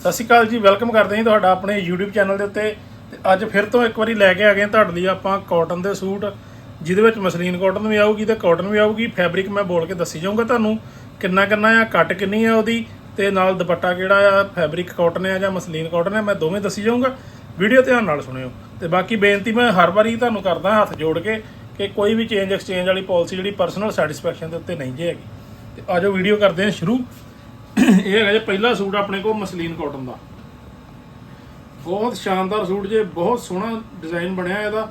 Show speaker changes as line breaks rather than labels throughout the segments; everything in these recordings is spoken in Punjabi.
ਸਤਿ ਸ਼੍ਰੀ ਅਕਾਲ ਜੀ ਵੈਲਕਮ ਕਰਦੇ ਹਾਂ ਜੀ ਤੁਹਾਡਾ ਆਪਣੇ YouTube ਚੈਨਲ ਦੇ ਉੱਤੇ। ਤੇ ਅੱਜ ਫਿਰ ਤੋਂ ਇੱਕ ਵਾਰੀ ਲੈ ਕੇ ਆ ਗਏ ਹਾਂ ਤੁਹਾਡੇ ਲਈ ਆਪਾਂ ਕਾਟਨ ਦੇ ਸੂਟ, ਜਿਹਦੇ ਵਿੱਚ ਮਸਲੀਨ ਕਾਟਨ ਵੀ ਆਊਗੀ ਤੇ ਕਾਟਨ ਵੀ ਆਊਗੀ। ਫੈਬਰਿਕ ਮੈਂ ਬੋਲ ਕੇ ਦੱਸੀ ਜਾਊਂਗਾ ਤੁਹਾਨੂੰ ਕਿੰਨਾ ਕਿੰਨਾ ਆ, ਕੱਟ ਕਿੰਨੀ ਆ ਉਹਦੀ ਤੇ ਨਾਲ ਦੁਪੱਟਾ ਕਿਹੜਾ ਆ ਫੈਬਰਿਕ ਕਾਟਨ ਆ ਜਾਂ ਮਸਲੀਨ ਕਾਟਨ ਆ, ਮੈਂ ਦੋਵੇਂ ਦੱਸੀ ਜਾਊਂਗਾ। ਵੀਡੀਓ ਧਿਆਨ ਨਾਲ ਸੁਣਿਓ। ਤੇ ਬਾਕੀ ਬੇਨਤੀ ਮੈਂ ਹਰ ਵਾਰੀ ਤੁਹਾਨੂੰ ਕਰਦਾ ਹੱਥ ਜੋੜ ਕੇ ਕਿ ਕੋਈ ਵੀ ਚੇਂਜ ਐਕਸਚੇਂਜ ਵਾਲੀ ਪਾਲਿਸੀ ਜਿਹੜੀ ਪਰਸਨਲ ਸੈਟੀਸਫੈਕਸ਼ਨ ਦੇ ਉੱਤੇ ਨਹੀਂ ਜੇ ਹੈਗੀ। ਤੇ ਆਜੋ ਵੀਡੀਓ ਕਰਦੇ ਹਾਂ ਸ਼ੁਰੂ। ਇਹ ਹੈਗਾ ਜੀ, ਪਹਿਲਾ ਸੂਟ ਆਪਣੇ ਕੋਲ ਮਸਲੀਨ ਕਾਟਨ ਦਾ। ਬਹੁਤ ਸ਼ਾਨਦਾਰ ਸੂਟ ਜੇ, ਬਹੁਤ ਸੋਹਣਾ ਡਿਜ਼ਾਈਨ ਬਣਿਆ ਇਹਦਾ।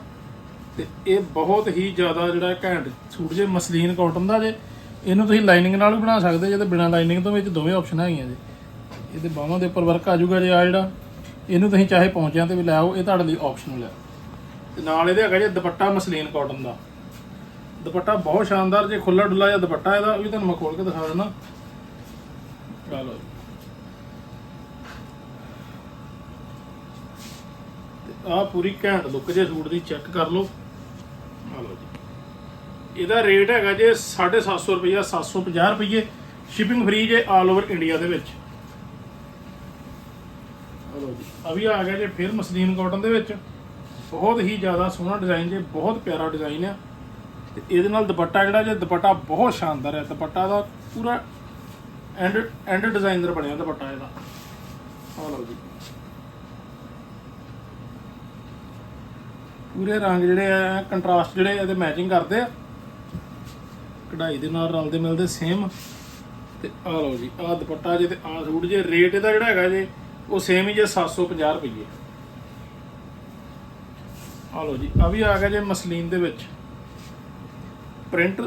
ਤੇ ਇਹ ਬਹੁਤ ਹੀ ਜ਼ਿਆਦਾ ਜਿਹੜਾ ਘੈਂਟ ਸੂਟ ਜੇ, ਮਸਲੀਨ ਕਾਟਨ ਦਾ ਜੇ। ਇਹਨੂੰ ਤੁਸੀਂ ਲਾਈਨਿੰਗ ਨਾਲ ਵੀ ਬਣਾ ਸਕਦੇ ਜੇ ਤੇ ਬਿਨਾ ਲਾਈਨਿੰਗ ਤੋਂ ਵਿੱਚ ਦੋਵੇਂ ਆਪਸ਼ਨ ਹੈਗੀਆਂ ਜੀ। ਇਹਦੇ ਬਾਹਾਂ ਦੇ ਉੱਪਰ ਵਰਕ ਆ ਜਾਊਗਾ ਜੇ ਆ ਜਿਹੜਾ। ਇਹਨੂੰ ਤੁਸੀਂ ਚਾਹੇ ਪੌਂਚਿਆਂ ਤੇ ਵੀ ਲੈ ਆਓ, ਇਹ ਤੁਹਾਡੇ ਲਈ ਆਪਸ਼ਨਲ ਹੈ ਤੇ ਨਾਲ ਇਹਦੇ ਹੈਗਾ ਜੇ, ਦੁਪੱਟਾ ਮਸਲੀਨ ਕਾਟਨ ਦਾ। ਦੁਪੱਟਾ ਬਹੁਤ ਸ਼ਾਨਦਾਰ ਜੇ ਖੁੱਲਾ ਡੁੱਲਾ ਜਿਹਾ ਦੁਪੱਟਾ ਇਹਦਾ, ਉਹ ਵੀ ਤੁਹਾਨੂੰ ਮੈਂ ਖੋਲ ਕੇ ਦਿਖਾ ਦਿੰਦਾ। ਚਲੋ ਆ ਪੂਰੀ ਘੈਂਟ ਲੁੱਕ ਜੇ ਸੂਟ ਦੀ ਚੈੱਕ ਕਰ ਲਓ। ਆ ਲਓ ਜੀ। ਇਹਦਾ ਰੇਟ ਹੈਗਾ ਜੇ 750 ਰੁਪਈਆ 750 ਰੁਪਏ ਸ਼ਿਪਿੰਗ ਫ੍ਰੀ ਜੇ ਆਲ ਓਵਰ ਇੰਡੀਆ ਦੇ ਵਿੱਚ। ਆ ਲਓ ਜੀ। ਅਭੀ ਆ ਗਿਆ ਜੇ ਫਿਰ ਮਸਲੀਨ ਕਾਟਨ ਦੇ ਵਿੱਚ। ਬਹੁਤ ਹੀ ਜ਼ਿਆਦਾ ਸੋਹਣਾ ਡਿਜ਼ਾਈਨ ਜੇ, ਬਹੁਤ ਪਿਆਰਾ ਡਿਜ਼ਾਈਨ ਆ। ਤੇ ਇਹਦੇ ਨਾਲ ਦੁਪੱਟਾ ਜਿਹੜਾ ਜੇ, ਦੁਪੱਟਾ ਬਹੁਤ ਸ਼ਾਨਦਾਰ ਹੈ। ਦੁਪੱਟਾ ਦਾ ਪੂਰਾ ਐਂਡ ਐਂਡ ਡਿਜ਼ਾਈਨਰ ਬਣਿਆ ਦੁਪੱਟਾ ਇਹਦਾ। ਆ ਲਓ ਜੀ। ਪੂਰੇ ਰੰਗ ਜਿਹੜੇ ਆ ਕੰਟਰਾਸਟ ਜਿਹੜੇ ਇਹਦੇ ਮੈਚਿੰਗ ਕਰਦੇ ਆ, ਕਢਾਈ ਦੇ ਨਾਲ ਰਲਦੇ ਮਿਲਦੇ ਸੇਮ ਤੇ ਆ ਲਓ ਜੀ, ਆਹ ਦੁਪੱਟਾ ਜੇ ਤੇ ਆਹ ਸੂਟ ਜੇ ਰੇਟ ਇਹਦਾ ਜਿਹੜਾ ਹੈਗਾ ਜੇ, ਉਹ ਸੇਮ ਹੀ ਜੇ 750 ਰੁਪਏ ਆ ਲਓ ਜੀ ਆ ਵੀ ਆ ਗਿਆ ਜੇ ਮਸਲੀਨ ਦੇ ਵਿੱਚ। ਪ੍ਰਿੰਟ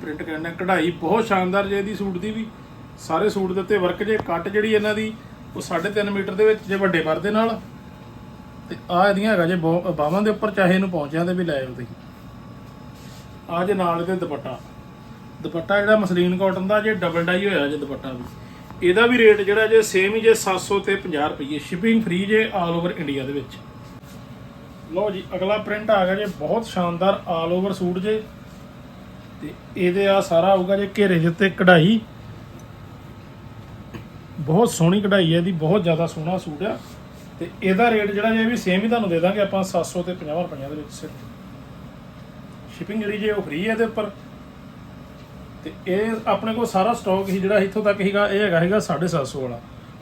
ਪ੍ਰਿੰਟ ਕਰਨਾ ਕਢਾਈ ਬਹੁਤ ਸ਼ਾਨਦਾਰ ਜੇ ਇਹਦੀ ਸੂਟ ਦੀ ਵੀ। ਸਾਰੇ ਸੂਟ ਦੇ ਉੱਤੇ ਵਰਕ ਜੇ ਕੱਟ ਜਿਹੜੀ ਇਹਨਾਂ ਦੀ, ਉਹ 3.5 ਮੀਟਰ ਦੇ ਵਿੱਚ ਜੇ ਵੱਡੇ ਪਰਦੇ ਨਾਲ। ਤੇ ਆ ਇਹਦੀਆਂ ਹੈਗਾ ਜੇ ਬਾਹ- ਬਾਹਾਂ ਦੇ ਉੱਪਰ ਚਾਹੇ ਇਹਨੂੰ ਪਹੁੰਚਿਆ ਤੇ ਵੀ ਲੈ ਆਓ ਤੁਸੀਂ। ਆ ਜੇ ਨਾਲ ਇਹਦੇ ਦੁਪੱਟਾ। ਦੁਪੱਟਾ ਜਿਹੜਾ ਮਸਲੀਨ ਕਾਟਨ ਦਾ ਜੇ ਡਬਲ ਡਾਈ ਹੋਇਆ ਜੇ ਦੁਪੱਟਾ ਵੀ। ਇਹਦਾ ਵੀ ਰੇਟ ਜਿਹੜਾ ਜੇ ਸੇਮ ਹੀ ਜੇ 700 ਤੇ 50 ਰੁਪਏ ਸ਼ਿਪਿੰਗ ਫ੍ਰੀ ਜੇ ਆਲ ਓਵਰ ਇੰਡੀਆ ਦੇ ਵਿੱਚ। ਲਓ ਜੀ, ਅਗਲਾ ਪ੍ਰਿੰਟ ਆ ਗਿਆ ਜੇ ਬਹੁਤ ਸ਼ਾਨਦਾਰ ਆਲ ਓਵਰ ਸੂਟ ਜੇ। ਤੇ ਇਹਦੇ ਆ ਸਾਰਾ ਆਊਗਾ ਜੇ ਘੇਰੇ ਦੇ ਉੱਤੇ ਕਢਾਈ। ਬਹੁਤ ਸੋਹਣੀ ਕਢਾਈ ਹੈ ਇਹਦੀ, ਬਹੁਤ ਜ਼ਿਆਦਾ ਸੋਹਣਾ ਸੂਟ ਆ। ਤੇ ਇਹਦਾ ਰੇਟ ਜਿਹੜਾ ਜੇ ਇਹ ਵੀ ਸੇਮ ਹੀ ਤੁਹਾਨੂੰ ਦੇ ਦਾਂਗੇ ਆਪਾਂ 700 ਤੇ 50 ਰੁਪਈਆ ਦੇ ਵਿੱਚ ਸਿਰਫ। ਸ਼ਿਪਿੰਗ ਜਿਹੜੀ ਜੇ ਉਹ ਫ੍ਰੀ ਹੈ ਇਹਦੇ ਉੱਪਰ। ਤੇ ਇਹ ਆਪਣੇ ਕੋਲ ਸਾਰਾ ਸਟਾਕ ਹੀ ਜਿਹੜਾ ਇੱਥੋਂ ਤੱਕ ਹੀਗਾ ਇਹ ਹੈਗਾ ਹੈਗਾ 750 ਵਾਲਾ।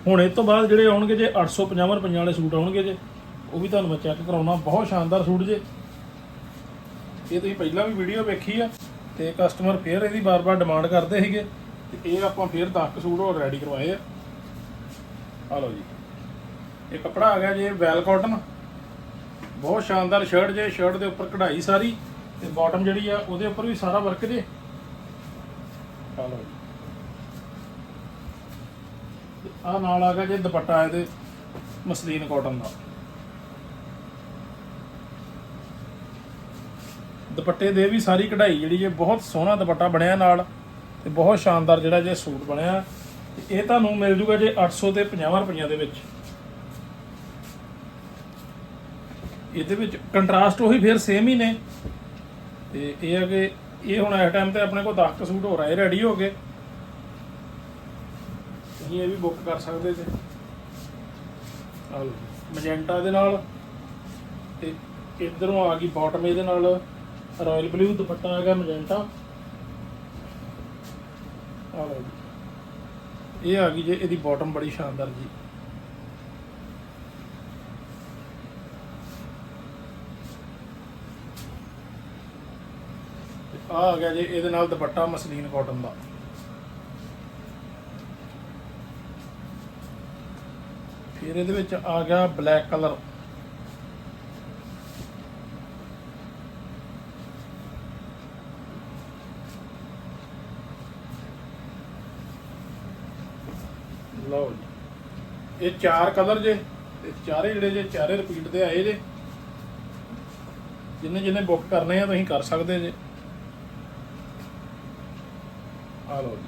ਹੁਣ ਇਹ ਤੋਂ ਬਾਅਦ ਜਿਹੜੇ ਆਉਣਗੇ ਜੇ 850 ਰੁਪਈਆ ਵਾਲੇ ਸੂਟ ਆਉਣਗੇ ਜੇ, ਉਹ ਵੀ ਤੁਹਾਨੂੰ ਮੈਂ ਚੈੱਕ ਕਰਾਉਣਾ। ਬਹੁਤ ਸ਼ਾਨਦਾਰ ਸੂਟ ਜੇ। ਇਹ ਤੁਸੀਂ ਪਹਿਲਾਂ ਵੀ ਵੀਡੀਓ ਵੇਖੀ ਆ ਤੇ ਕਸਟਮਰ ਫੇਰ ਇਹਦੀ ਬਾਰ-ਬਾਰ ਡਿਮਾਂਡ ਕਰਦੇ ਸੀਗੇ। ਤੇ ਇਹ ਆਪਾਂ ਫੇਰ 10 ਸੂਟ ਹੋਰ ਰੈਡੀ ਕਰਵਾਏ ਆ। ਆ ਲਓ ਜੀ। ਇਹ ਕੱਪੜਾ ਆ ਗਿਆ ਜੇ ਵੈਲ ਕਾਟਨ। ਬਹੁਤ ਸ਼ਾਨਦਾਰ ਸ਼ਰਟ ਜੇ ਸ਼ਰਟ ਦੇ ਉੱਪਰ ਕਢਾਈ ਸਾਰੀ ਤੇ ਬਾਟਮ ਜਿਹੜੀ ਆ, ਉਹਦੇ ਉੱਪਰ ਵੀ ਸਾਰਾ ਵਰਕ ਜੇ। ਆ ਲਓ ਜੀ। ਆ ਨਾਲ ਆ ਗਿਆ ਜੇ ਦੁਪੱਟਾ ਇਹਦੇ, ਮਸਲੀਨ ਕਾਟਨ ਦਾ। ਦੁਪੱਟੇ ਦੇ ਵੀ ਸਾਰੀ ਕਢਾਈ ਜਿਹੜੀ ਜੇ, ਬਹੁਤ ਸੋਹਣਾ ਦੁਪੱਟਾ ਬਣਿਆ ਨਾਲ ਤੇ ਬਹੁਤ ਸ਼ਾਨਦਾਰ ਜਿਹੜਾ ਜੇ ਸੂਟ ਬਣਿਆ। ਇਹ ਤੁਹਾਨੂੰ ਮਿਲ ਜੂਗਾ ਜੇ 800 ਤੇ 50 ਰੁਪਈਆ ਦੇ ਵਿੱਚ। ਇਹਦੇ ਵਿੱਚ ਕੰਟਰਾਸਟ ਉਹੀ ਫਿਰ ਸੇਮ ਹੀ ਨੇ। ਤੇ ਇਹ ਹੈ ਕਿ ਇਹ ਹੁਣ ਇਸ ਟਾਈਮ ਤੇ ਆਪਣੇ ਕੋਲ 10 ਕੁ ਸੂਟ ਹੋ ਰਹੇ ਰੈਡੀ ਹੋ ਗਏ। ਤੁਸੀਂ ਇਹ ਵੀ ਬੁੱਕ ਕਰ ਸਕਦੇ ਜੇ। ਆਹ ਲਓ ਮੈਜੈਂਟਾ ਦੇ ਨਾਲ ਤੇ ਇਧਰੋਂ ਆ ਗਈ ਬਾਟਮ ਇਹਦੇ ਨਾਲ ਰਾਇਲ ਬਲੂ ਦੁਪੱਟਾ ਹੈਗਾ ਮਜੈਂਟਾ ਆ ਲਓ ਇਹ ਆ ਗਈ ਜੇ ਇਹਦੀ ਬਾਟਮ ਬੜੀ ਸ਼ਾਨਦਾਰ ਜੀ। ਆ ਆ ਗਿਆ ਜੀ ਇਹਦੇ ਨਾਲ ਦੁਪੱਟਾ ਮਸਲੀਨ ਕਾਟਨ ਦਾ। ਫਿਰ ਇਹਦੇ ਵਿੱਚ ਆ ਗਿਆ ਬਲੈਕ ਕਲਰ ਲਓ ਜੀ। ਇਹ ਚਾਰ ਕਲਰ ਜੇ, ਤੇ ਚਾਰੇ ਜਿਹੜੇ ਜੇ, ਚਾਰੇ ਰਿਪੀਟ ਦੇ ਆਏ ਜੇ। ਜਿੰਨੇ ਜਿੰਨੇ ਬੁੱਕ ਕਰਨੇ ਆ, ਤੁਸੀਂ ਕਰ ਸਕਦੇ ਜੇ। ਆ ਲਓ ਜੀ।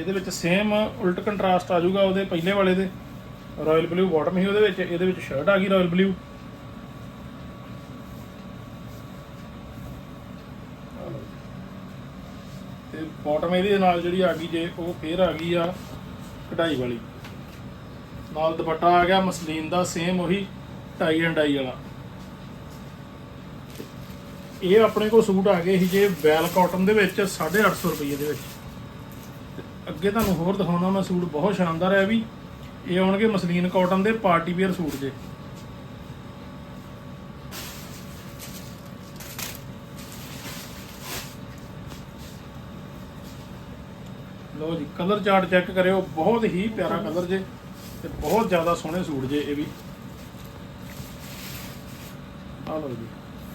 ਇਹਦੇ ਵਿੱਚ ਸੇਮ ਉਲਟ ਕੰਟਰਾਸਟ ਆ ਜਾਊਗਾ ਉਹਦੇ ਪਹਿਲੇ ਵਾਲੇ ਦੇ। ਰਾਇਲ ਬਲੂ ਬਾਟਮ ਹੀ ਉਹਦੇ ਵਿੱਚ, ਇਹਦੇ ਵਿੱਚ ਸ਼ਰਟ ਆ ਗਈ ਰਾਇਲ ਬਲੂ ਤੇ ਬਾਟਮ ਇਹਦੇ ਨਾਲ ਜਿਹੜੀ ਆ ਗਈ ਜੇ ਉਹ ਫੇਰ ਆ ਗਈ ਆ ਕਢਾਈ ਵਾਲੀ। ਨਾਲ ਦੁਪੱਟਾ ਆ ਗਿਆ, ਮਸਲੀਨ ਦਾ ਸੇਮ ਉਹੀ ਟਾਈ ਐਂਡ ਡਾਈ ਵਾਲਾ। ਇਹ ਆਪਣੇ ਕੋਲ ਸੂਟ ਆ ਗਏ ਸੀ ਜੇ ਵੈਲ ਕਾਟਨ ਦੇ ਵਿੱਚ 850 ਰੁਪਏ ਦੇ ਵਿੱਚ। ਤੇ ਅੱਗੇ ਤੁਹਾਨੂੰ ਹੋਰ ਦਿਖਾਉਣਾ, ਮੈਂ ਸੂਟ ਬਹੁਤ ਸ਼ਾਨਦਾਰ ਹੈ ਵੀ। ਇਹ ਆਉਣਗੇ ਮਸਲੀਨ ਕਾਟਨ ਦੇ ਪਾਰਟੀ ਵੇਅਰ ਸੂਟ ਜੇ। ਲਓ ਜੀ ਕਲਰ ਚਾਰਟ ਚੈੱਕ ਕਰਿਓ, ਬਹੁਤ ਹੀ ਪਿਆਰਾ ਕਲਰ ਜੇ ਤੇ ਬਹੁਤ ਜ਼ਿਆਦਾ ਸੋਹਣੇ ਸੂਟ ਜੇ ਇਹ ਵੀ। ਆ ਲਓ ਜੀ,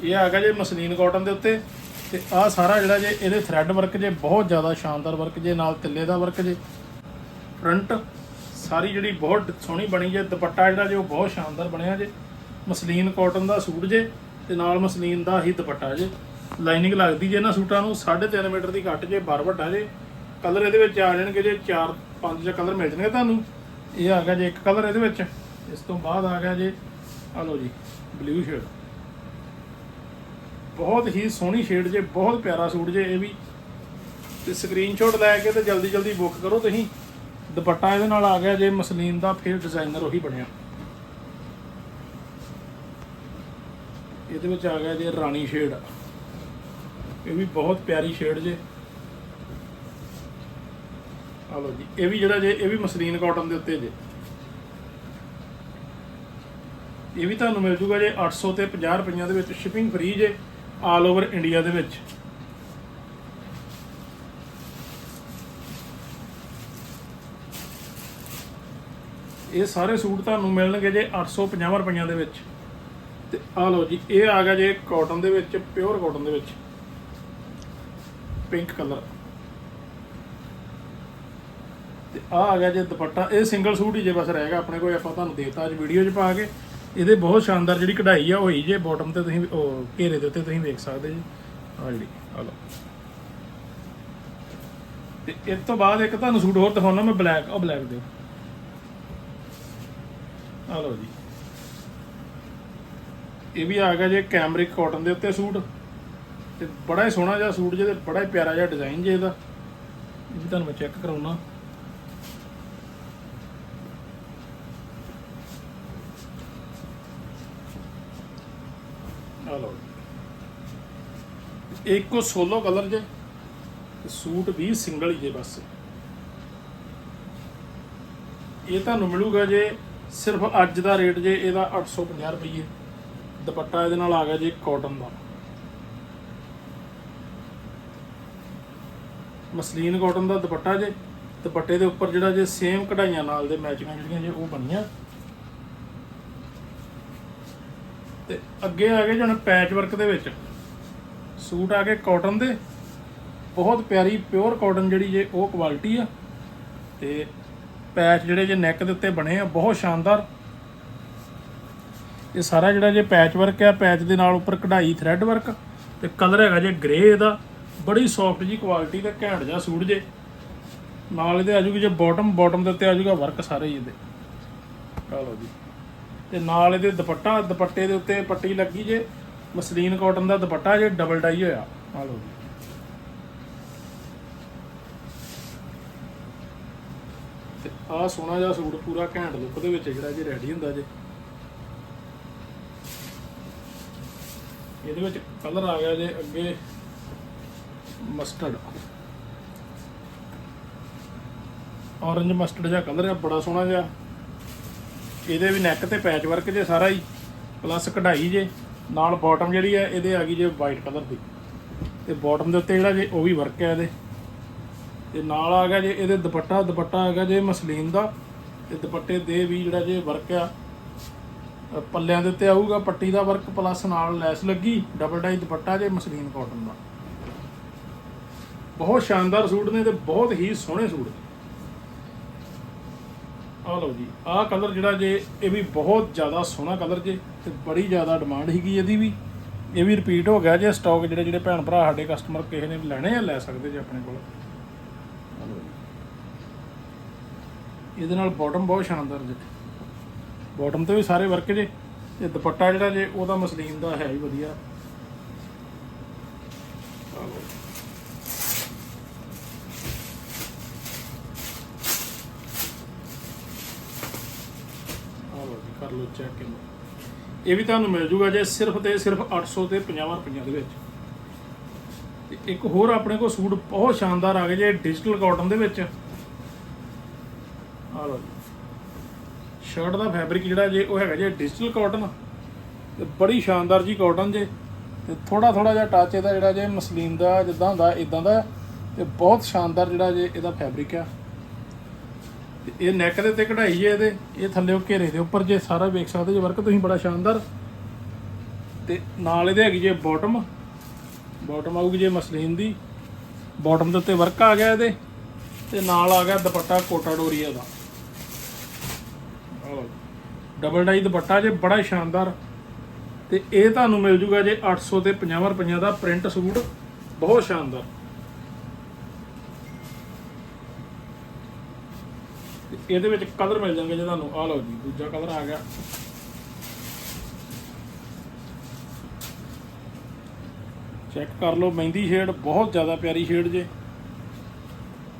ਇਹ ਆ ਗਿਆ ਜੇ ਮਸਲੀਨ ਕਾਟਨ ਦੇ ਉੱਤੇ ਤੇ ਆ ਸਾਰਾ ਜਿਹੜਾ ਜੇ ਇਹਦੇ ਥ੍ਰੈਡ ਵਰਕ ਜੇ, ਬਹੁਤ ਜ਼ਿਆਦਾ ਸ਼ਾਨਦਾਰ ਵਰਕ ਜੇ, ਨਾਲ ਤਿੱਲੇ ਦਾ ਵਰਕ ਜੇ। ਫਰੰਟ ਸਾਰੀ ਜਿਹੜੀ ਬਹੁਤ ਸੋਹਣੀ ਬਣੀ ਜੇ, ਦੁਪੱਟਾ ਜਿਹੜਾ ਜੇ ਉਹ ਬਹੁਤ ਸ਼ਾਨਦਾਰ ਬਣਿਆ ਜੇ। ਮਸਲੀਨ ਕਾਟਨ ਦਾ ਸੂਟ ਜੇ ਤੇ ਨਾਲ ਮਸਲੀਨ ਦਾ ਹੀ ਦੁਪੱਟਾ ਜੇ। ਲਾਈਨਿੰਗ ਲੱਗਦੀ ਜੇ ਇਹਨਾਂ ਸੂਟਾਂ ਨੂੰ 3.5 ਮੀਟਰ ਦੀ ਘੱਟ ਜੇ, ਬਾਰ ਵੱਡਾ ਜੇ। ਕਲਰ ਇਹਦੇ ਵਿੱਚ ਆ ਜਾਣਗੇ ਜੇ 4 5 ਜਾਂ ਕਲਰ ਮਿਲ ਜਾਣਗੇ ਤੁਹਾਨੂੰ। ਇਹ ਆ ਗਿਆ ਜੇ ਇੱਕ ਕਲਰ ਇਹਦੇ ਵਿੱਚ। ਇਸ ਤੋਂ ਬਾਅਦ ਆ ਗਿਆ ਜੇ ਆ ਲਓ ਜੀ ਬਲੂ ਸ਼ੇਡ ਬਹੁਤ ਹੀ ਸੋਹਣੀ ਸ਼ੇਡ ਜੇ, ਬਹੁਤ ਪਿਆਰਾ ਸੂਟ ਜੇ ਇਹ ਵੀ। ਤੇ ਸਕਰੀਨਸ਼ਾਟ ਲੈ ਕੇ ਤੇ ਜਲਦੀ ਜਲਦੀ ਬੁੱਕ ਕਰੋ ਤੁਸੀਂ। ਦੁਪੱਟਾ ਇਹਦੇ ਨਾਲ ਆ ਗਿਆ ਜੇ, ਮਸਲੀਨ ਦਾ ਫਿਰ ਡਿਜ਼ਾਈਨਰ ਉਹੀ ਬਣਿਆ। ਇਹਦੇ ਵਿੱਚ ਆ ਗਿਆ ਜੇ ਰਾਣੀ ਸ਼ੇਡ ਇਹ ਵੀ ਬਹੁਤ ਪਿਆਰੀ ਸ਼ੇਡ ਜੇ। ਆ ਲਓ ਜੀ, ਇਹ ਵੀ ਜਿਹੜਾ ਜੇ, ਇਹ ਵੀ ਮਸਲੀਨ ਕਾਟਨ ਦੇ ਉੱਤੇ ਜੇ। ਇਹ ਵੀ ਤੁਹਾਨੂੰ ਮਿਲ ਜੂਗਾ ਜੇ 800 ਤੇ 50 ਰੁਪਈਆਂ ਦੇ ਵਿੱਚ ਸ਼ਿਪਿੰਗ ਫ੍ਰੀ ਜੇ ਆਲ ਓਵਰ ਇੰਡੀਆ ਦੇ ਵਿੱਚ। ਇਹ ਸਾਰੇ ਸੂਟ ਤੁਹਾਨੂੰ ਮਿਲਣਗੇ ਜੇ 850 ਰੁਪਈਆਂ ਦੇ ਵਿੱਚ। ਤੇ ਆ ਲਓ ਜੀ, ਇਹ ਆ ਗਿਆ ਜੇ ਕਾਟਨ ਦੇ ਵਿੱਚ ਪਿਓਰ ਕਾਟਨ ਦੇ ਵਿੱਚ। ਪਿੰਕ ਕਲਰ ਤੇ ਆ ਆ ਗਿਆ ਜੇ ਦੁਪੱਟਾ। ਇਹ ਸਿੰਗਲ ਸੂਟ ਹੀ ਜੇ ਬਸ ਰਹੇਗਾ ਆਪਣੇ ਕੋਲ, ਆਪਾਂ ਤੁਹਾਨੂੰ ਦੇਤਾ ਅੱਜ ਵੀਡੀਓ 'ਚ ਪਾ ਕੇ। ਇਹਦੇ ਬਹੁਤ ਸ਼ਾਨਦਾਰ ਜਿਹੜੀ ਕਢਾਈ ਆ ਹੋਈ ਜੇ ਬਾਟਮ ਤੇ ਤੁਸੀਂ, ਉਹ ਘੇਰੇ ਦੇ ਉੱਤੇ ਤੁਸੀਂ ਵੇਖ ਸਕਦੇ ਜੀ। ਆ ਜਿਹੜੀ ਆ ਲਓ। ਤੇ ਇਸ ਤੋਂ ਬਾਅਦ ਇੱਕ ਤੁਹਾਨੂੰ ਸੂਟ ਹੋਰ ਦਿਖਾਉਣਾ, ਮੈਂ ਬਲੈਕ ਉਹ ਬਲੈਕ ਦੇ। ਆ ਲਓ ਜੀ। ਇਹ ਵੀ ਆ ਗਿਆ ਜੇ ਕੈਮਰਿਕ ਕਾਟਨ ਦੇ ਉੱਤੇ ਸੂਟ ਤੇ ਬੜਾ ਹੀ ਸੋਹਣਾ ਜਿਹਾ ਸੂਟ ਜਿਹਦੇ ਬੜਾ ਹੀ ਪਿਆਰਾ ਜਿਹਾ ਡਿਜ਼ਾਈਨ ਜੇ ਇਹਦਾ। ਇਹ ਵੀ ਤੁਹਾਨੂੰ ਮੈਂ ਚੈੱਕ ਕਰਾਉਣਾ ਆ ਲਓ ਜੀ। ਇੱਕੋ ਸੋਲੋ ਕਲਰ ਜੇ, ਤੇ ਸੂਟ ਵੀ ਸਿੰਗਲ ਹੀ ਜੇ ਬਸ। ਇਹ ਤੁਹਾਨੂੰ ਮਿਲੂਗਾ ਜੇ ਸਿਰਫ ਅੱਜ ਦਾ ਰੇਟ ਜੇ, ਇਹਦਾ 850 ਰੁਪਏ ਦੁਪੱਟਾ ਇਹਦੇ ਨਾਲ ਆ ਗਿਆ ਜੇ ਕਾਟਨ ਦਾ। ਮਸਲੀਨ ਕਾਟਨ ਦਾ ਦੁਪੱਟਾ ਜੇ, ਦੁਪੱਟੇ ਦੇ ਉੱਪਰ ਜਿਹੜਾ ਜੇ ਸੇਮ ਕਢਾਈਆਂ ਨਾਲ ਦੇ ਮੈਚਿੰਗਾਂ ਜਿਹੜੀਆਂ ਜੇ ਉਹ ਬਣੀਆਂ। ਤੇ ਅੱਗੇ ਆ ਗਏ ਜਣ ਪੈਚ ਵਰਕ ਦੇ ਵਿੱਚ। ਸੂਟ ਆ ਗਏ ਕਾਟਨ ਦੇ। ਬਹੁਤ ਪਿਆਰੀ ਪਿਓਰ ਕਾਟਨ ਜਿਹੜੀ ਜੇ, ਉਹ ਕੁਆਲਿਟੀ ਆ। ਤੇ ਪੈਚ ਜਿਹੜੇ ਜੇ ਨੈਕ ਦੇ ਉੱਤੇ ਬਣੇ ਆ, ਬਹੁਤ ਸ਼ਾਨਦਾਰ। ਇਹ ਸਾਰਾ ਜਿਹੜਾ ਜੇ ਪੈਚ ਵਰਕ ਆ ਪੈਚ ਦੇ ਨਾਲ ਉੱਪਰ ਕਢਾਈ ਥ੍ਰੈਡ ਵਰਕ ਤੇ ਕਲਰ ਹੈਗਾ ਜੇ ਗ੍ਰੇ ਇਹਦਾ। ਬੜੀ ਸੌਫਟ ਜੀ ਕੁਆਲਿਟੀ ਤੇ ਘੈਂਟ ਜਿਹਾ ਸੂਟ ਜੇ। ਨਾਲ ਇਹਦੇ ਆਜੂਗੀ ਜੇ ਬਾਟਮ ਬਾਟਮ ਦੇ ਉੱਤੇ ਆਜੂਗਾ ਵਰਕ ਸਾਰੇ ਹੀ ਇਹਦੇ। ਆ ਲਓ ਜੀ। ਤੇ ਨਾਲ ਇਹਦੇ ਦੁਪੱਟਾ, ਦੁਪੱਟੇ ਦੇ ਉੱਤੇ ਪੱਟੀ ਲੱਗੀ ਜੇ। ਮਸਲੀਨ ਕਾਟਨ ਦਾ ਦੁਪੱਟਾ ਜੇ ਡਬਲ ਡਾਈ ਹੋਇਆ ਆ ਲਓ ਜੀ। ਤੇ ਆ ਸੋਹਣਾ ਜਿਹਾ ਸੂਟ, ਪੂਰਾ ਘੈਂਟ ਲੁੱਕ ਦੇ ਵਿੱਚ ਜਿਹੜਾ ਜੇ ਰੈਡੀ ਹੁੰਦਾ ਜੇ। ਇਹਦੇ ਵਿੱਚ ਕਲਰ ਆ ਗਿਆ ਜੇ ਅੱਗੇ ਮਸਟਰਡ ਔਰੰਜ ਮਸਟਰਡ ਜਿਹਾ ਕਲਰ ਆ, ਬੜਾ ਸੋਹਣਾ ਜਿਹਾ। ਇਹਦੇ ਵੀ ਨੈਕ ਤੇ ਪੈਚ ਵਰਕ ਜੇ ਸਾਰਾ ਹੀ ਪਲੱਸ ਕਢਾਈ ਜੇ। ਨਾਲ ਬਾਟਮ ਜਿਹੜੀ ਹੈ, ਇਹਦੇ ਆ ਗਈ ਜੇ ਵਾਈਟ ਕਲਰ ਦੀ। ਤੇ ਬਾਟਮ ਦੇ ਉੱਤੇ ਜਿਹੜਾ ਜੇ ਉਹ ਵੀ ਵਰਕ ਹੈ ਇਹਦੇ। ਤੇ ਨਾਲ ਆ ਗਿਆ ਜੇ ਇਹਦੇ ਦੁਪੱਟਾ ਦੁਪੱਟਾ ਆ ਗਿਆ ਜੇ ਮਸਲੀਨ ਦਾ। ਤੇ ਦੁਪੱਟੇ ਦੇ ਵੀ ਜਿਹੜਾ ਜੇ ਵਰਕ ਆ ਪੱਲਿਆਂ ਦੇ ਉੱਤੇ ਆਊਗਾ, ਪੱਟੀ ਦਾ ਵਰਕ ਪਲੱਸ ਨਾਲ ਲੈਸ ਲੱਗੀ ਡਬਲ ਡਾਈ ਦੁਪੱਟਾ ਜੇ ਮਸਲੀਨ ਕਾਟਨ ਦਾ। ਬਹੁਤ ਸ਼ਾਨਦਾਰ ਸੂਟ ਨੇ ਤੇ ਬਹੁਤ ਹੀ ਸੋਹਣੇ ਸੂਟ ਨੇ। ਆਹ ਲਓ ਜੀ, ਆਹ ਕਲਰ ਜਿਹੜਾ ਜੇ, ਇਹ ਵੀ ਬਹੁਤ ਜ਼ਿਆਦਾ ਸੋਹਣਾ ਕਲਰ ਜੇ ਤੇ ਬੜੀ ਜ਼ਿਆਦਾ ਡਿਮਾਂਡ ਹੈਗੀ ਇਹਦੀ ਵੀ। ਇਹ ਵੀ ਰਿਪੀਟ ਹੋ ਗਿਆ ਜੇ ਸਟਾਕ ਜਿਹੜੇ ਜਿਹੜੇ ਭੈਣ ਭਰਾ ਸਾਡੇ ਕਸਟਮਰ ਕਿਸੇ ਨੇ ਲੈਣੇ ਆ, ਲੈ ਸਕਦੇ ਜੇ ਆਪਣੇ ਕੋਲ। ਇਹਦੇ ਨਾਲ ਬਾਟਮ ਬਹੁਤ ਸ਼ਾਨਦਾਰ ਜੇ। ਬਾਟਮ ਤੇ ਵੀ ਸਾਰੇ ਵਰਕ ਜੇ। ਤੇ ਦੁਪੱਟਾ ਜਿਹੜਾ ਜੇ, ਉਹਦਾ ਮਸਲੀਨ ਦਾ ਹੈ ਹੀ ਵਧੀਆ। ਆਹ ਲਓ ਜੀ। ਲਓ ਚੈੱਕ ਕਰੋ ਇਹ ਵੀ ਤੁਹਾਨੂੰ ਮਿਲ ਜੂਗਾ ਜੇ ਸਿਰਫ ਤੇ ਸਿਰਫ 800 ਤੇ 50 ਰੁਪਈਆਂ ਦੇ ਵਿੱਚ। ਤੇ ਇੱਕ ਹੋਰ ਆਪਣੇ ਕੋਲ ਸੂਟ ਬਹੁਤ ਸ਼ਾਨਦਾਰ ਆ ਗਏ ਜੇ ਡਿਜੀਟਲ ਕਾਟਨ ਦੇ ਵਿੱਚ। ਆ ਲਓ ਸ਼ਰਟ ਦਾ ਫੈਬਰਿਕ ਜਿਹੜਾ ਜੇ ਉਹ ਹੈਗਾ ਜੇ ਡਿਜੀਟਲ ਕਾਟਨ ਤੇ ਬੜੀ ਸ਼ਾਨਦਾਰ ਜੀ ਕਾਟਨ ਜੇ। ਤੇ ਥੋੜਾ ਥੋੜਾ ਜਿਹਾ ਟੱਚ ਇਹਦਾ ਜਿਹੜਾ ਜੇ ਮਸਲੀਨ ਦਾ ਜਿੱਦਾਂ ਹੁੰਦਾ ਇਦਾਂ ਦਾ, ਤੇ ਬਹੁਤ ਸ਼ਾਨਦਾਰ ਜਿਹੜਾ ਜੇ ਇਹਦਾ ਫੈਬਰਿਕ ਆ। ਇਹ ਨੈਕ ਦੇ ਉੱਤੇ ਕਢਾਈ ਜੇ ਇਹਦੇ, ਇਹ ਥੱਲੇ ਘੇਰੇ ਦੇ ਉੱਪਰ ਜੇ ਸਾਰਾ ਵੇਖ ਸਕਦੇ ਜੇ ਵਰਕ ਤੁਸੀਂ ਬੜਾ ਸ਼ਾਨਦਾਰ। ਤੇ ਨਾਲ ਇਹਦੇ ਹੈਗੀ ਜੇ ਬਾਟਮ ਬਾਟਮ ਆਊਗੀ ਜੇ ਮਸਲੀਨ ਦੀ। ਬਾਟਮ ਦੇ ਉੱਤੇ ਵਰਕ ਆ ਗਿਆ ਇਹਦੇ, ਤੇ ਨਾਲ ਆ ਗਿਆ ਦੁਪੱਟਾ ਕੋਟਾ ਡੋਰੀਆ ਦਾ ਡਬਲ ਡਾਈ ਦੁਪੱਟਾ ਜੇ ਬੜਾ ਸ਼ਾਨਦਾਰ। ਤੇ ਇਹ ਤੁਹਾਨੂੰ ਮਿਲ ਜੂਗਾ ਜੇ 800 ਤੇ 50 ਰੁਪਈਆਂ ਦਾ ਪ੍ਰਿੰਟ ਸੂਟ। ਬਹੁਤ ਸ਼ਾਨਦਾਰ। ਇਹਦੇ ਵਿੱਚ ਕਲਰ ਮਿਲ ਜਾਣਗੇ ਜੇ ਤੁਹਾਨੂੰ। ਆ ਲਓ ਜੀ, ਦੂਜਾ ਕਲਰ ਆ ਗਿਆ। ਚੈੱਕ ਕਰ ਲਓ, ਮਹਿੰਦੀ ਸ਼ੇਡ ਬਹੁਤ ਜ਼ਿਆਦਾ ਪਿਆਰੀ ਸ਼ੇਡ ਜੇ।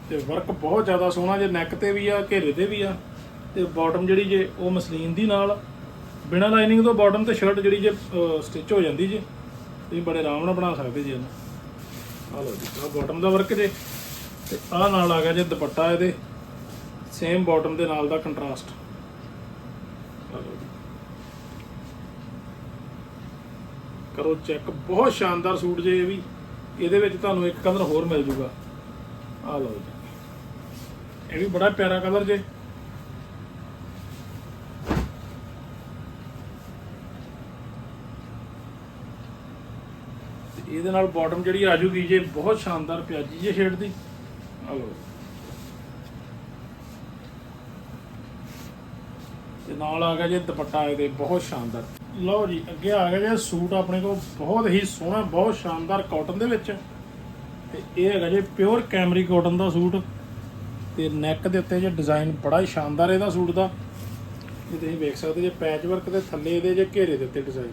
ਤੇ ਵਰਕ ਬਹੁਤ ਜ਼ਿਆਦਾ ਸੋਹਣਾ ਜੇ ਨੈਕ ਤੇ ਵੀ ਆ, ਘੇਰੇ ਤੇ ਵੀ ਆ। ਤੇ ਬਾਟਮ ਜਿਹੜੀ ਜੇ, ਉਹ ਮਸਲੀਨ ਦੀ ਨਾਲ। ਬਿਨਾਂ ਲਾਈਨਿੰਗ ਤੋਂ ਬਾਟਮ ਤੇ ਸ਼ਰਟ ਜਿਹੜੀ ਜੇ ਸਟਿਚ ਹੋ ਜਾਂਦੀ ਜੇ। ਤੁਸੀਂ ਬੜੇ ਆਰਾਮ ਨਾਲ ਬਣਾ ਸਕਦੇ ਜੀ ਇਹਨੂੰ। ਆ ਲਓ ਜੀ, ਆਹ ਬਾਟਮ ਦਾ ਵਰਕ ਜੇ। ਤੇ ਆਹ ਨਾਲ ਆ ਗਿਆ ਜੇ ਦੁਪੱਟਾ ਇਹਦੇ। ਸੇਮ ਬਾਟਮ ਦੇ ਨਾਲ ਦਾ ਕੰਟਰਾਸਟ ਕਰੋ ਚੈੱਕ ਬਹੁਤ ਸ਼ਾਨਦਾਰ ਸੂਟ ਜੇ ਇਹ ਵੀ। ਇਹਦੇ ਵਿੱਚ ਤੁਹਾਨੂੰ ਇੱਕ ਕਲਰ ਹੋਰ ਮਿਲ ਜੂਗਾ। ਆਹ ਲਓ ਜੀ। ਇਹ ਵੀ ਬੜਾ ਪਿਆਰਾ ਕਲਰ ਜੇ। ਇਹਦੇ ਨਾਲ ਬਾਟਮ ਜਿਹੜੀ ਆ ਜੂਗੀ ਜੇ ਬਹੁਤ ਸ਼ਾਨਦਾਰ ਪਿਆਜੀ ਜੇ ਸ਼ੇਡ ਦੀ। ਆ ਲਓ। ਨਾਲ ਆ ਗਿਆ ਜੇ, ਦੁਪੱਟਾ ਇਹਦੇ ਬਹੁਤ ਸ਼ਾਨਦਾਰ। ਲਓ ਜੀ, ਅੱਗੇ ਆ ਗਿਆ ਜੇ, ਸੂਟ ਆਪਣੇ ਕੋਲ ਬਹੁਤ ਹੀ ਸੋਹਣਾ, ਬਹੁਤ ਸ਼ਾਨਦਾਰ ਕਾਟਨ ਦੇ ਵਿੱਚ। ਤੇ ਇਹ ਹੈਗਾ ਜੇ ਪਿਓਰ ਕੈਮਰੀ ਕਾਟਨ ਦਾ ਸੂਟ। ਤੇ ਨੈਕ ਦੇ ਉੱਤੇ ਜੇ ਡਿਜ਼ਾਈਨ ਬੜਾ ਹੀ ਸ਼ਾਨਦਾਰ ਇਹਦਾ ਸੂਟ ਦਾ। ਇਹ ਤੁਸੀਂ ਵੇਖ ਸਕਦੇ ਜੇ ਪੈਚ ਵਰਕ ਦੇ ਥੱਲੇ ਇਹਦੇ ਜੇ ਘੇਰੇ ਦੇ ਉੱਤੇ ਡਿਜ਼ਾਈਨ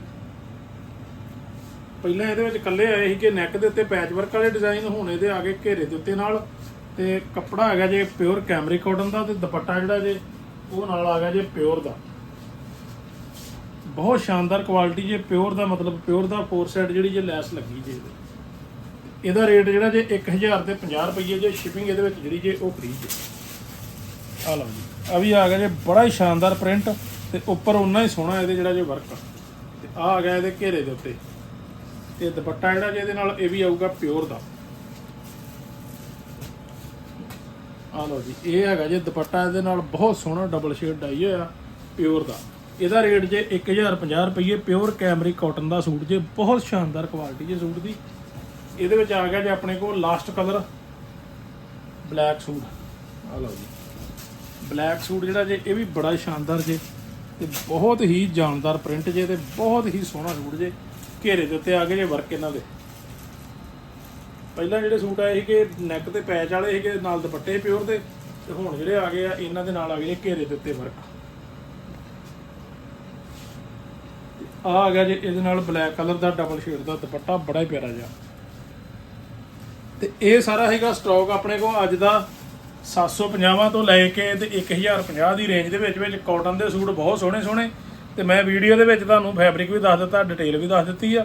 ਪਹਿਲਾਂ ਇਹਦੇ ਵਿੱਚ ਕੱਲੇ ਆਏ ਸੀ ਕਿ ਨੈਕ ਦੇ ਉੱਤੇ ਪੈਚ ਵਰਕ ਵਾਲੇ ਡਿਜ਼ਾਈਨ ਹੁਣ ਇਹਦੇ ਆ ਗਏ ਘੇਰੇ ਦੇ ਉੱਤੇ ਨਾਲ। ਤੇ ਕੱਪੜਾ ਹੈਗਾ ਜੇ ਪਿਓਰ ਕੈਮਰੀ ਕਾਟਨ ਦਾ ਤੇ ਦੁਪੱਟਾ ਜਿਹੜਾ ਜੇ ਉਹ ਨਾਲ ਆ ਗਿਆ ਜੇ ਪਿਓਰ ਦਾ। ਬਹੁਤ ਸ਼ਾਨਦਾਰ ਕੁਆਲਿਟੀ ਜੇ ਪਿਓਰ ਦਾ, ਮਤਲਬ ਪਿਓਰ ਦਾ ਫੋਰ ਸੈਟ ਜਿਹੜੀ ਜੇ ਲੈਸ ਲੱਗੀ ਜੇ ਇਹਦਾ। ਰੇਟ ਜਿਹੜਾ ਜੇ 1000 ਤੇ 50 ਰੁਪਏ ਜੇ ਸ਼ਿਪਿੰਗ ਇਹਦੇ ਵਿੱਚ ਜਿਹੜੀ ਜੇ ਉਹ ਫ੍ਰੀ ਜੇ। ਆ ਲਓ ਜੀ ਆ ਵੀ ਆ ਗਿਆ ਜੇ, ਬੜਾ ਹੀ ਸ਼ਾਨਦਾਰ ਪ੍ਰਿੰਟ ਤੇ ਉੱਪਰ ਉਨਾ ਹੀ ਸੋਹਣਾ ਇਹਦੇ ਜਿਹੜਾ ਜੇ ਵਰਕ ਤੇ ਆ ਆ ਗਿਆ ਇਹਦੇ ਘੇਰੇ ਦੇ ਉੱਤੇ। ਤੇ ਦੁਪੱਟਾ ਜਿਹੜਾ ਜੇ ਇਹਦੇ ਨਾਲ ਇਹ ਵੀ ਆਊਗਾ ਪਿਓਰ ਦਾ। ਆ ਲਓ ਜੀ, ਇਹ ਹੈਗਾ ਜੇ ਦੁਪੱਟਾ, ਇਹਦੇ ਨਾਲ ਬਹੁਤ ਸੋਹਣਾ ਡਬਲ ਸ਼ੇਡ ਡਾਈ ਹੋਇਆ ਪਿਓਰ ਦਾ। ਇਹਦਾ ਰੇਟ ਜੇ 1050 ਰੁਪਏ ਪਿਓਰ ਕੈਮਰੀ ਕਾਟਨ ਦਾ ਸੂਟ ਜੇ, ਬਹੁਤ ਸ਼ਾਨਦਾਰ ਕੁਆਲਿਟੀ ਜੇ ਸੂਟ ਦੀ। ਇਹਦੇ ਵਿੱਚ ਆ ਗਿਆ ਜੇ ਆਪਣੇ ਕੋਲ ਲਾਸਟ ਕਲਰ ਬਲੈਕ ਸੂਟ। ਆ ਲਓ ਜੀ ਬਲੈਕ ਸੂਟ ਜਿਹੜਾ ਜੇ, ਇਹ ਵੀ ਬੜਾ ਸ਼ਾਨਦਾਰ ਜੇ, ਤੇ ਬਹੁਤ ਹੀ ਜਾਨਦਾਰ ਪ੍ਰਿੰਟ ਜੇ, ਤੇ ਬਹੁਤ ਹੀ ਸੋਹਣਾ ਸੂਟ ਜੇ। ਘੇਰੇ ਦੇ ਉੱਤੇ ਆ ਗਏ ਜੇ ਵਰਕ ਇਹਨਾਂ ਦੇ। ਪਹਿਲਾਂ ਜਿਹੜੇ ਸੂਟ ਆਏ ਸੀਗੇ ਨੈਕ ਤੇ ਪੈਚ ਵਾਲੇ ਸੀਗੇ, ਨਾਲ ਦੁਪੱਟੇ ਪਿਓਰ ਦੇ, ਤੇ ਹੁਣ ਜਿਹੜੇ ਆ ਗਏ ਆ, ਇਹਨਾਂ ਦੇ ਨਾਲ ਆ ਗਏ ਘੇਰੇ ਦੇ ਉੱਤੇ ਵਰਕ ਆ ਆ ਗਿਆ ਜੇ, ਇਹਦੇ ਨਾਲ ਬਲੈਕ ਕਲਰ ਦਾ ਡਬਲ ਸ਼ੇਡ ਦਾ ਦੁਪੱਟਾ ਬੜਾ ਹੀ ਪਿਆਰਾ ਜਿਹਾ। ਤੇ ਇਹ ਸਾਰਾ ਹੈਗਾ ਸਟਾਕ ਆਪਣੇ ਕੋਲ, ਅੱਜ ਦਾ 750 ਤੋਂ ਲੈ ਕੇ ਤੇ 1050 ਦੀ ਰੇਂਜ ਦੇ ਵਿੱਚ ਵਿੱਚ ਕਾਟਨ ਦੇ ਸੂਟ ਬਹੁਤ ਸੋਹਣੇ ਸੋਹਣੇ ਤੇ ਮੈਂ ਵੀਡੀਓ ਦੇ ਵਿੱਚ ਤੁਹਾਨੂੰ ਫੈਬਰਿਕ ਵੀ ਦੱਸ ਦਿੱਤਾ ਡਿਟੇਲ ਵੀ ਦੱਸ ਦਿੱਤੀ ਆ।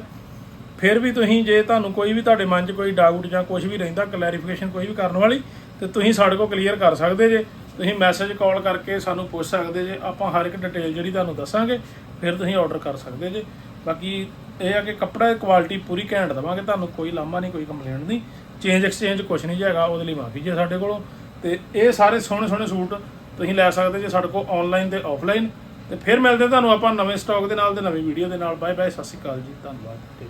ਫਿਰ ਵੀ ਤੁਸੀਂ ਜੇ ਤੁਹਾਨੂੰ ਕੋਈ ਵੀ ਤੁਹਾਡੇ ਮਨ 'ਚ ਕੋਈ ਡਾਊਟ ਜਾਂ ਕੁਝ ਵੀ ਰਹਿੰਦਾ ਕਲੈਰੀਫਿਕੇਸ਼ਨ ਕੋਈ ਵੀ ਕਰਨ ਵਾਲੀ, ਤੇ ਤੁਸੀਂ ਸਾਡੇ ਕੋਲ ਕਲੀਅਰ ਕਰ ਸਕਦੇ ਜੇ। ਤੁਸੀਂ ਮੈਸੇਜ ਕਾਲ ਕਰਕੇ ਸਾਨੂੰ ਪੁੱਛ ਸਕਦੇ ਜੇ। ਆਪਾਂ ਹਰ ਇੱਕ ਡਿਟੇਲ ਜਿਹੜੀ ਤੁਹਾਨੂੰ ਦੱਸਾਂਗੇ, ਫਿਰ ਤੁਸੀਂ ਆਰਡਰ ਕਰ ਸਕਦੇ ਜੇ। ਬਾਕੀ ਇਹ ਆ ਕਿ ਕੱਪੜਾ ਦੀ ਕੁਆਲਿਟੀ ਪੂਰੀ ਘੈਂਟ ਦਵਾਂਗੇ। ਤੁਹਾਨੂੰ ਕੋਈ ਲਾਂਭਾ ਨਹੀਂ, ਕੋਈ ਕੰਪਲੇਂਟ ਨਹੀਂ। ਚੇਂਜ ਐਕਸਚੇਂਜ ਕੁਝ ਨਹੀਂ ਹੈਗਾ, ਉਹਦੇ ਲਈ ਮਾਫੀ ਜੇ ਸਾਡੇ ਕੋਲੋਂ। ਤੇ ਇਹ ਸਾਰੇ ਸੋਹਣੇ ਸੋਹਣੇ ਸੂਟ ਤੁਸੀਂ ਲੈ ਸਕਦੇ ਜੇ ਸਾਡੇ ਕੋਲ ਆਨਲਾਈਨ ਤੇ ਆਫਲਾਈਨ ਤੇ ਫਿਰ ਮਿਲਦੇ ਤੁਹਾਨੂੰ ਆਪਾਂ ਨਵੇਂ ਸਟਾਕ ਦੇ ਨਾਲ ਤੇ ਨਵੀਂ ਵੀਡੀਓ ਦੇ ਨਾਲ। ਬਾਏ ਬਾਏ ਸਤਿ ਸ਼੍ਰੀ ਅਕਾਲ ਜੀ। ਧੰਨਵਾਦ।